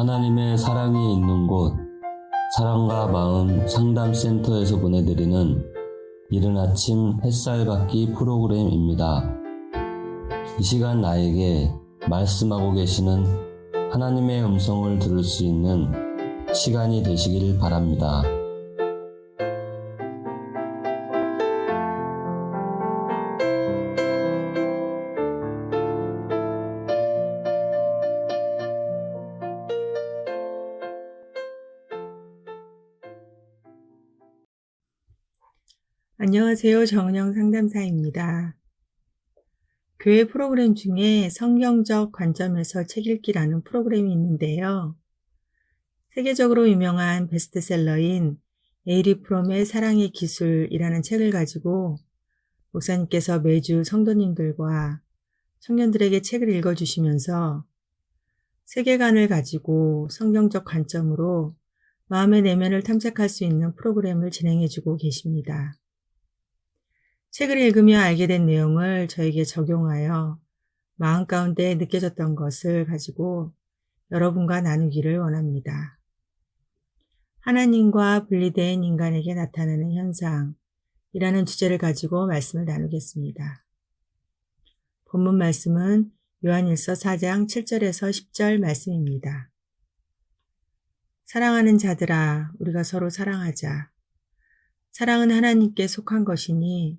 하나님의 사랑이 있는 곳, 사랑과 마음 상담센터에서 보내드리는 이른 아침 햇살 받기 프로그램입니다. 이 시간 나에게 말씀하고 계시는 하나님의 음성을 들을 수 있는 시간이 되시길 바랍니다. 안녕하세요. 정은영 상담사입니다. 교회 프로그램 중에 성경적 관점에서 책 읽기라는 프로그램이 있는데요. 세계적으로 유명한 베스트셀러인 에이리 프롬의 사랑의 기술이라는 책을 가지고 목사님께서 매주 성도님들과 청년들에게 책을 읽어주시면서 세계관을 가지고 성경적 관점으로 마음의 내면을 탐색할 수 있는 프로그램을 진행해주고 계십니다. 책을 읽으며 알게 된 내용을 저에게 적용하여 마음 가운데 느껴졌던 것을 가지고 여러분과 나누기를 원합니다. 하나님과 분리된 인간에게 나타나는 현상이라는 주제를 가지고 말씀을 나누겠습니다. 본문 말씀은 요한일서 4장 7절에서 10절 말씀입니다. 사랑하는 자들아, 우리가 서로 사랑하자. 사랑은 하나님께 속한 것이니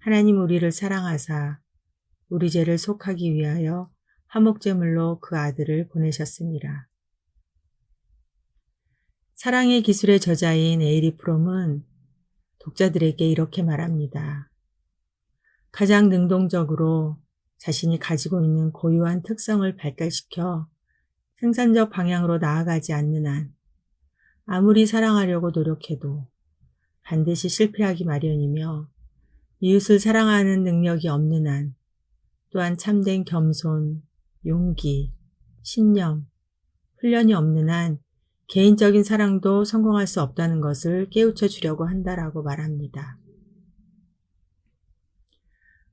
하나님 우리를 사랑하사 우리 죄를 속하기 위하여 화목제물로 그 아들을 보내셨습니다. 사랑의 기술의 저자인 에이리 프롬은 독자들에게 이렇게 말합니다. 가장 능동적으로 자신이 가지고 있는 고유한 특성을 발달시켜 생산적 방향으로 나아가지 않는 한 아무리 사랑하려고 노력해도 반드시 실패하기 마련이며 이웃을 사랑하는 능력이 없는 한 또한 참된 겸손, 용기, 신념, 훈련이 없는 한 개인적인 사랑도 성공할 수 없다는 것을 깨우쳐 주려고 한다라고 말합니다.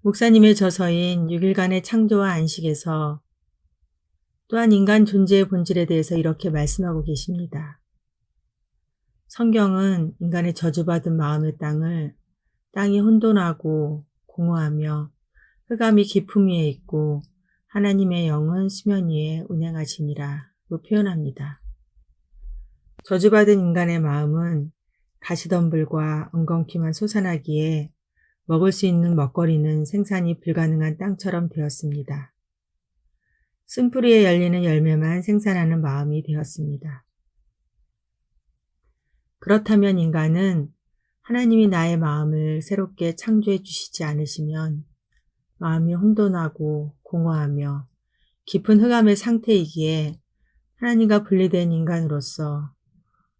목사님의 저서인 6일간의 창조와 안식에서 또한 인간 존재의 본질에 대해서 이렇게 말씀하고 계십니다. 성경은 인간의 저주받은 마음의 땅을 땅이 혼돈하고 공허하며 흑암이 깊음 위에 있고 하나님의 영은 수면 위에 운행하시니라로 표현합니다. 저주받은 인간의 마음은 가시덤불과 엉겅퀴만 솟아나기에 먹을 수 있는 먹거리는 생산이 불가능한 땅처럼 되었습니다. 쓴뿌리에 열리는 열매만 생산하는 마음이 되었습니다. 그렇다면 인간은 하나님이 나의 마음을 새롭게 창조해 주시지 않으시면 마음이 혼돈하고 공허하며 깊은 흑암의 상태이기에 하나님과 분리된 인간으로서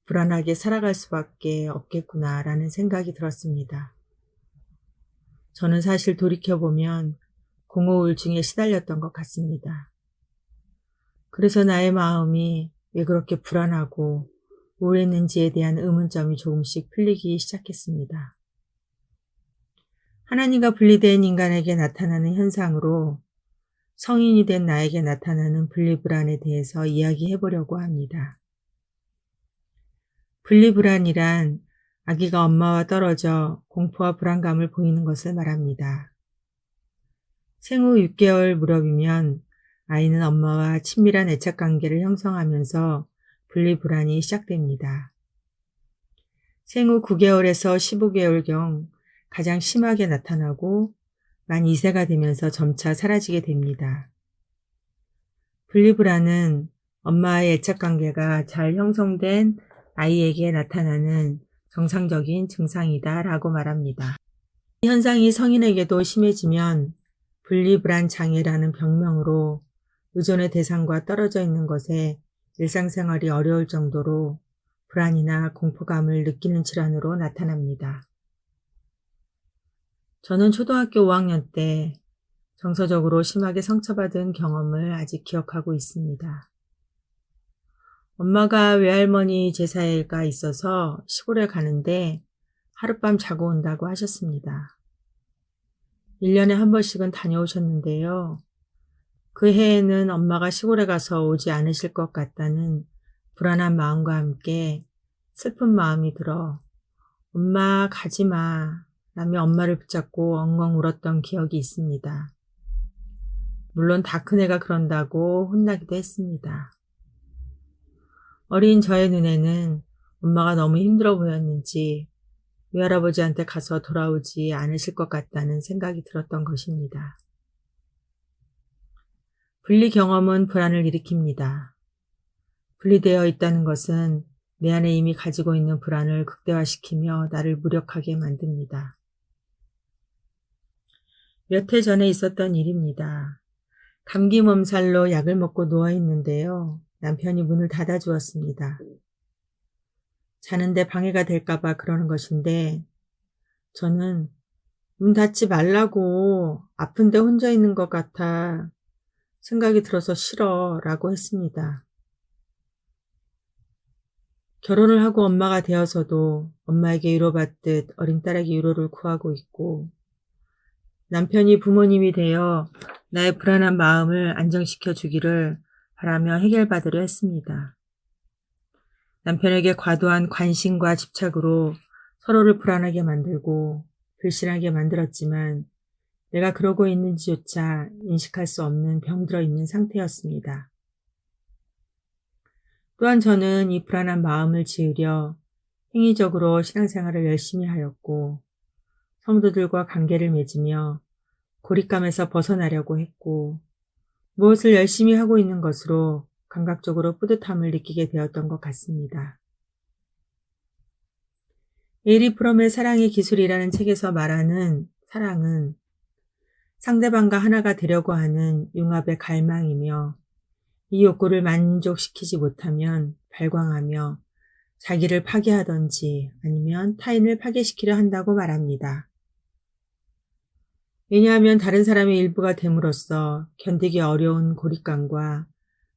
불안하게 살아갈 수밖에 없겠구나라는 생각이 들었습니다. 저는 사실 돌이켜보면 공허 우울증에 시달렸던 것 같습니다. 그래서 나의 마음이 왜 그렇게 불안하고 우울했는지에 대한 의문점이 조금씩 풀리기 시작했습니다. 하나님과 분리된 인간에게 나타나는 현상으로 성인이 된 나에게 나타나는 분리불안에 대해서 이야기해 보려고 합니다. 분리불안이란 아기가 엄마와 떨어져 공포와 불안감을 보이는 것을 말합니다. 생후 6개월 무렵이면 아이는 엄마와 친밀한 애착 관계를 형성하면서 분리불안이 시작됩니다. 생후 9개월에서 15개월경 가장 심하게 나타나고 만 2세가 되면서 점차 사라지게 됩니다. 분리불안은 엄마의 애착 관계가 잘 형성된 아이에게 나타나는 정상적인 증상이다 라고 말합니다. 이 현상이 성인에게도 심해지면 분리불안 장애라는 병명으로 의존의 대상과 떨어져 있는 것에 일상생활이 어려울 정도로 불안이나 공포감을 느끼는 질환으로 나타납니다. 저는 초등학교 5학년 때 정서적으로 심하게 상처받은 경험을 아직 기억하고 있습니다. 엄마가 외할머니 제사가 있어서 시골에 가는데 하룻밤 자고 온다고 하셨습니다. 1년에 한 번씩은 다녀오셨는데요. 그 해에는 엄마가 시골에 가서 오지 않으실 것 같다는 불안한 마음과 함께 슬픈 마음이 들어 엄마 가지 마 라며 엄마를 붙잡고 엉엉 울었던 기억이 있습니다. 물론 다 큰 애가 그런다고 혼나기도 했습니다. 어린 저의 눈에는 엄마가 너무 힘들어 보였는지 외할아버지한테 가서 돌아오지 않으실 것 같다는 생각이 들었던 것입니다. 분리 경험은 불안을 일으킵니다. 분리되어 있다는 것은 내 안에 이미 가지고 있는 불안을 극대화시키며 나를 무력하게 만듭니다. 몇 해 전에 있었던 일입니다. 감기 몸살로 약을 먹고 누워 있는데요. 남편이 문을 닫아 주었습니다. 자는데 방해가 될까봐 그러는 것인데, 저는 문 닫지 말라고 아픈데 혼자 있는 것 같아 생각이 들어서 싫어 라고 했습니다. 결혼을 하고 엄마가 되어서도 엄마에게 위로받듯 어린 딸에게 위로를 구하고 있고, 남편이 부모님이 되어 나의 불안한 마음을 안정시켜 주기를 바라며 해결받으려 했습니다. 남편에게 과도한 관심과 집착으로 서로를 불안하게 만들고 불신하게 만들었지만 내가 그러고 있는지조차 인식할 수 없는 병들어 있는 상태였습니다. 또한 저는 이 불안한 마음을 지으려 행위적으로 신앙생활을 열심히 하였고 성도들과 관계를 맺으며 고립감에서 벗어나려고 했고 무엇을 열심히 하고 있는 것으로 감각적으로 뿌듯함을 느끼게 되었던 것 같습니다. 에리 프롬의 사랑의 기술이라는 책에서 말하는 사랑은 상대방과 하나가 되려고 하는 융합의 갈망이며 이 욕구를 만족시키지 못하면 발광하며 자기를 파괴하던지 아니면 타인을 파괴시키려 한다고 말합니다. 왜냐하면 다른 사람의 일부가 됨으로써 견디기 어려운 고립감과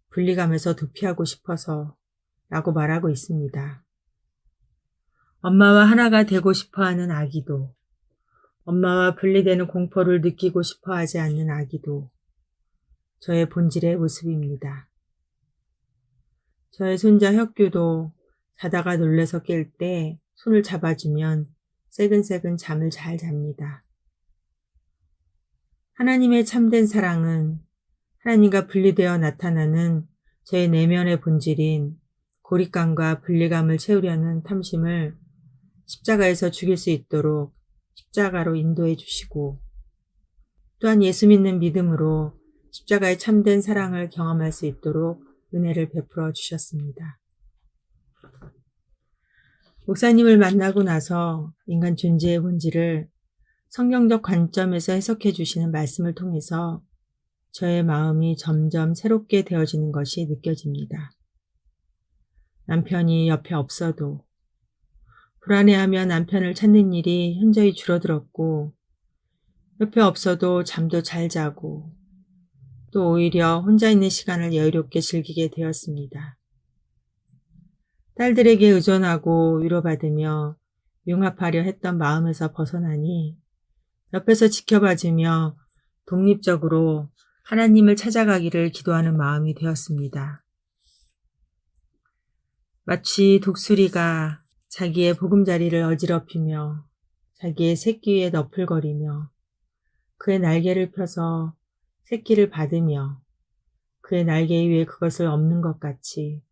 분리감에서 도피하고 싶어서 라고 말하고 있습니다. 엄마와 하나가 되고 싶어 하는 아기도, 엄마와 분리되는 공포를 느끼고 싶어 하지 않는 아기도 저의 본질의 모습입니다. 저의 손자 혁규도 자다가 놀래서 깰 때 손을 잡아주면 새근새근 잠을 잘 잡니다. 하나님의 참된 사랑은 하나님과 분리되어 나타나는 저의 내면의 본질인 고립감과 분리감을 채우려는 탐심을 십자가에서 죽일 수 있도록 십자가로 인도해 주시고 또한 예수 믿는 믿음으로 십자가의 참된 사랑을 경험할 수 있도록 은혜를 베풀어 주셨습니다. 목사님을 만나고 나서 인간 존재의 본질을 성경적 관점에서 해석해 주시는 말씀을 통해서 저의 마음이 점점 새롭게 되어지는 것이 느껴집니다. 남편이 옆에 없어도 불안해하며 남편을 찾는 일이 현저히 줄어들었고 옆에 없어도 잠도 잘 자고 또 오히려 혼자 있는 시간을 여유롭게 즐기게 되었습니다. 딸들에게 의존하고 위로받으며 융합하려 했던 마음에서 벗어나니 옆에서 지켜봐주며 독립적으로 하나님을 찾아가기를 기도하는 마음이 되었습니다. 마치 독수리가 자기의 보금자리를 어지럽히며 자기의 새끼 위에 너풀거리며 그의 날개를 펴서 새끼를 받으며 그의 날개 위에 그것을 엎는 것 같이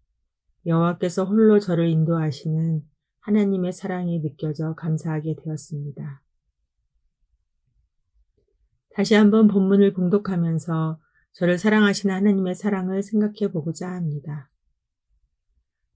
여호와께서 홀로 저를 인도하시는 하나님의 사랑이 느껴져 감사하게 되었습니다. 다시 한번 본문을 공독하면서 저를 사랑하시는 하나님의 사랑을 생각해 보고자 합니다.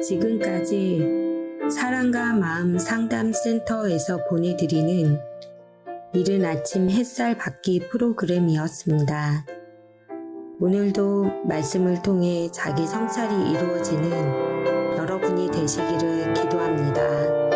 지금까지 사랑과 마음 상담 센터에서 보내드리는 이른 아침 햇살 받기 프로그램이었습니다. 오늘도 말씀을 통해 자기 성찰이 이루어지는 여러분이 되시기를 기도합니다.